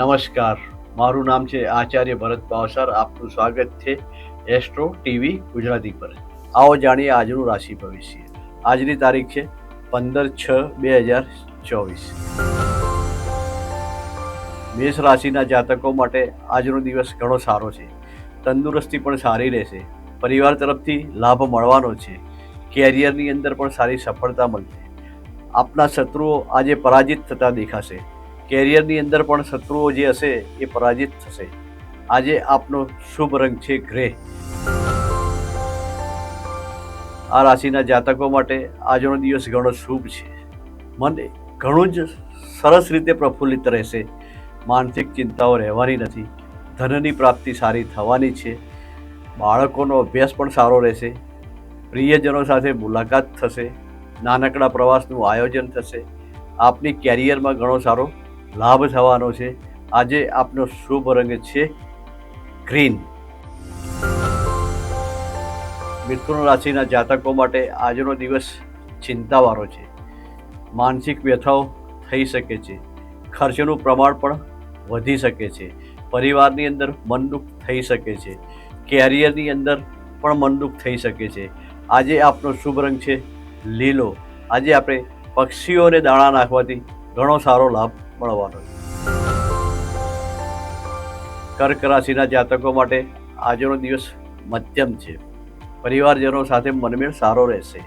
નમસ્કાર. મારું નામ છે આચાર્ય ભરત પાવસર. આપનું સ્વાગત છે એસ્ટ્રો ટીવી ગુજરાતી પર. આવો જાણીએ આજનું રાશિ ભવિષ્ય. આજની તારીખ છે પંદર છ બે હજાર ચોવીસ. મેષ રાશિના જાતકો માટે આજનો દિવસ ઘણો સારો છે. તંદુરસ્તી પણ સારી રહેશે. પરિવાર તરફથી લાભ મળવાનો છે. કેરિયરની અંદર પણ સારી સફળતા મળશે. આપના શત્રુઓ આજે પરાજિત થતા દેખાશે. કેરિયરની અંદર પણ શત્રુઓ જે હશે એ પરાજિત થશે. આજે આપનો શુભ રંગ છે ગ્રે. આ રાશિના જાતકો માટે આજનો દિવસ ઘણો શુભ છે. મન ઘણું જ સરસ રીતે પ્રફુલ્લિત રહેશે. માનસિક ચિંતાઓ રહેવાની નથી. ધનની પ્રાપ્તિ સારી થવાની છે. બાળકોનો અભ્યાસ પણ સારો રહેશે. પ્રિયજનો સાથે મુલાકાત થશે. નાનકડા પ્રવાસનું આયોજન થશે. આપની કેરિયરમાં ઘણો સારો લાભ થવાનો છે. આજે આપનો શુભ રંગ છે ગ્રીન. મિથુન રાશિના જાતકો માટે આજનો દિવસ ચિંતાવાળો છે. માનસિક વ્યથાઓ થઈ શકે છે. ખર્ચનું પ્રમાણ પણ વધી શકે છે. પરિવારની અંદર મનદુખ થઈ શકે છે. કેરિયરની અંદર પણ મનદુખ થઈ શકે છે. આજે આપનો શુભ રંગ છે લીલો. આજે આપણે પક્ષીઓને દાણા નાખવાથી ઘણો સારો લાભ મળવાનો કર્ક રાશિના જાતકો માટે આજનો દિવસ મધ્યમ છે. પરિવારજનો સાથે મનમેળ સારો રહેશે.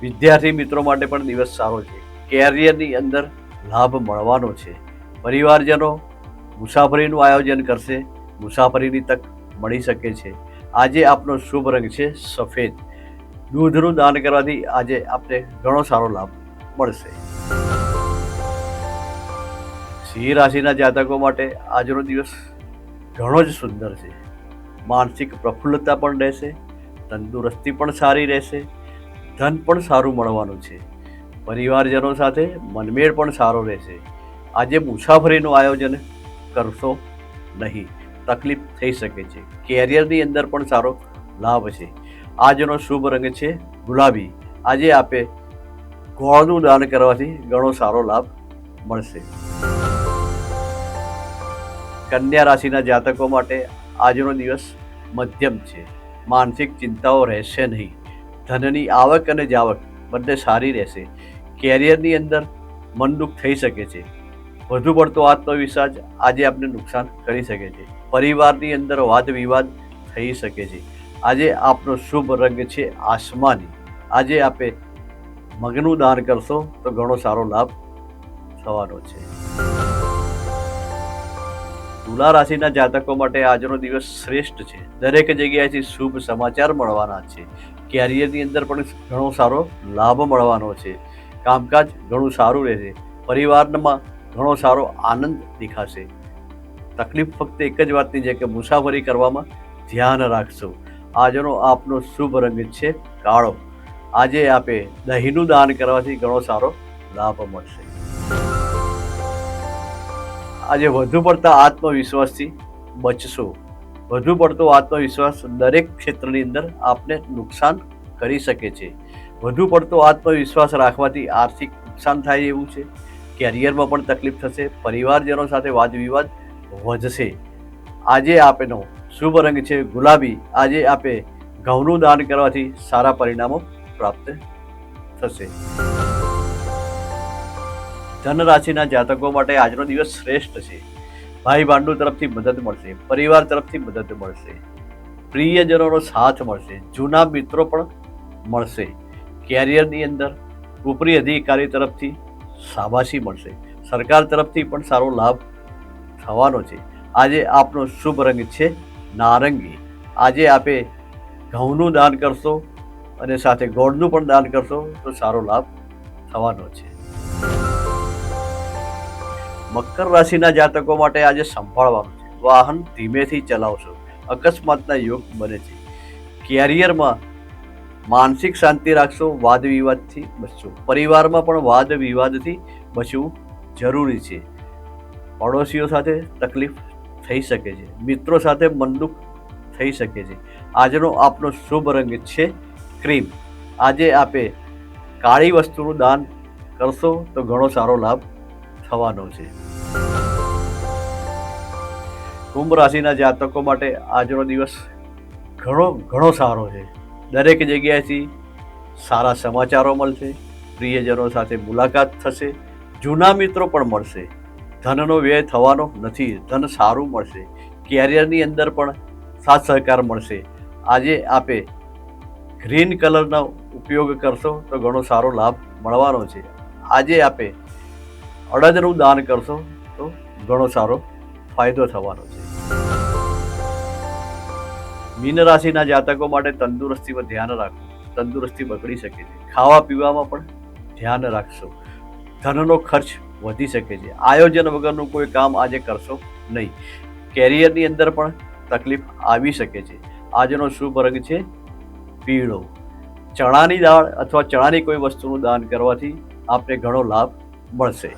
વિદ્યાર્થી મિત્રો માટે પણ દિવસ સારો છે. કેરિયરની અંદર લાભ મળવાનો છે. પરિવારજનો મુસાફરીનું આયોજન કરશે. મુસાફરીની તક મળી શકે છે. આજે આપનો શુભ રંગ છે સફેદ. દૂધનું દાન કરવાથી આજે આપને ઘણો સારો લાભ મળશે. સિંહ રાશિના જાતકો માટે આજનો દિવસ ઘણો જ સુંદર છે. માનસિક પ્રફુલ્લતા પણ રહેશે, તંદુરસ્તી પણ સારી રહેશે, ધન પણ સારું મળવાનું છે. પરિવારજનો સાથે મનમેળ પણ સારો રહેશે. આજે મુસાફરીનું આયોજન કરશો નહીં, તકલીફ થઈ શકે છે. કેરિયરની અંદર પણ સારો લાભ છે. આજનો શુભ રંગ છે ગુલાબી. આજે આપે ગોળનું દાન કરવાથી ઘણો સારો લાભ મળશે. કન્યા રાશિના જાતકો માટે આજનો દિવસ મધ્યમ છે. માનસિક ચિંતાઓ રહેશે નહીં. ધનની આવક અને જાવક બંને સારી રહેશે. કેરિયરની અંદર મનદુખ થઈ શકે છે. વધુ પડતો આત્મવિશ્વાસ આજે આપને નુકસાન કરી શકે છે. પરિવારની અંદર વાદ વિવાદ થઈ શકે છે. આજે આપનો શુભ રંગ છે આસમાની. આજે આપે મગનું દાન કરશો તો ઘણો સારો લાભ થવાનો છે. તુલા રાશિના જાતકો માટે આજનો દિવસ શ્રેષ્ઠ છે. દરેક જગ્યાએથી શુભ સમાચાર મળવાના છે. કેરિયરની અંદર પણ ઘણો સારો લાભ મળવાનો છે. કામકાજ ઘણું સારું રહેશે. પરિવારમાં ઘણો સારો આનંદ દેખાશે. તકલીફ ફક્ત એક જ વાતની છે કે મુસાફરી કરવામાં ધ્યાન રાખશો. આજનો આપનો શુભ રંગ છે કાળો. આજે આપે દહીંનું દાન કરવાથી ઘણો સારો લાભ મળશે. આજે વધુ પડતા આત્મવિશ્વાસથી બચશો. વધુ પડતો આત્મવિશ્વાસ દરેક ક્ષેત્રની અંદર આપને નુકસાન કરી શકે છે. વધુ પડતો આત્મવિશ્વાસ રાખવાથી આર્થિક નુકસાન થાય એવું છે. કેરિયરમાં પણ તકલીફ થશે, પરિવારજનો સાથે વાદ વિવાદ વધશે. આજે આપેનો શુભ રંગ છે ગુલાબી. આજે આપે ઘઉંનું દાન કરવાથી સારા પરિણામો પ્રાપ્ત થશે. ધન રાશિના જાતકો માટે આજનો દિવસ શ્રેષ્ઠ છે. ભાઈ ભાંડુ તરફથી મદદ મળશે, પરિવાર તરફથી મદદ મળશે, પ્રિયજનોનો સાથ મળશે, જૂના મિત્રો પણ મળશે. કેરિયરની અંદર ઉપરી અધિકારી તરફથી શાબાશી મળશે. સરકાર તરફથી પણ સારો લાભ થવાનો છે. આજે આપનો શુભ રંગ છે નારંગી. આજે આપે ઘઉંનું દાન કરશો અને સાથે ગોળનું પણ દાન કરશો તો સારો લાભ થવાનો છે. મકર રાશિના જાતકો માટે આજે સંભાળવાનું છે. વાહન ધીમેથી ચલાવશો. અકસ્માતના યોગ બને છે. કેરિયરમાં માનસિક શાંતિ રાખશો, વાદ વિવાદથી બચશો. પરિવારમાં પણ વાદ વિવાદથી બચવું જરૂરી છે. પડોશીઓ સાથે તકલીફ થઈ શકે છે. મિત્રો સાથે મનદુખ થઈ શકે છે. આજનો આપનો શુભ રંગ છે ક્રીમ. આજે આપે કાળી વસ્તુનું દાન કરશો તો ઘણો સારો લાભ થવાનો છે. કુંભ રાશિના જાતકો માટે આજનો દિવસ ઘણો ઘણો સારો છે. દરેક જગ્યાએથી સારા સમાચારો મળશે. પ્રિયજનો સાથે મુલાકાત થશે. જૂના મિત્રો પણ મળશે. ધનનો વ્યય થવાનો નથી, ધન સારું મળશે. કેરિયરની અંદર પણ સાથ સહકાર મળશે. આજે આપે ગ્રીન કલરનો ઉપયોગ કરશો તો ઘણો સારો લાભ મળવાનો છે. આજે આપે અડદનું દાન કરશો તો ઘણો સારો ફાયદો થવાનો છે. મીન રાશિના જાતકો માટે તંદુરસ્તીમાં ધ્યાન રાખો. તંદુરસ્તી બગડી શકે છે. ખાવા પીવામાં પણ ધ્યાન રાખશો. ધનનો ખર્ચ વધી શકે છે. આયોજન વગરનું કોઈ કામ આજે કરશો નહીં. કેરિયરની અંદર પણ તકલીફ આવી શકે છે. આજનો શુભ રંગ છે પીળો. ચણાની દાળ અથવા ચણાની કોઈ વસ્તુનું દાન કરવાથી આપને ઘણો લાભ મળશે.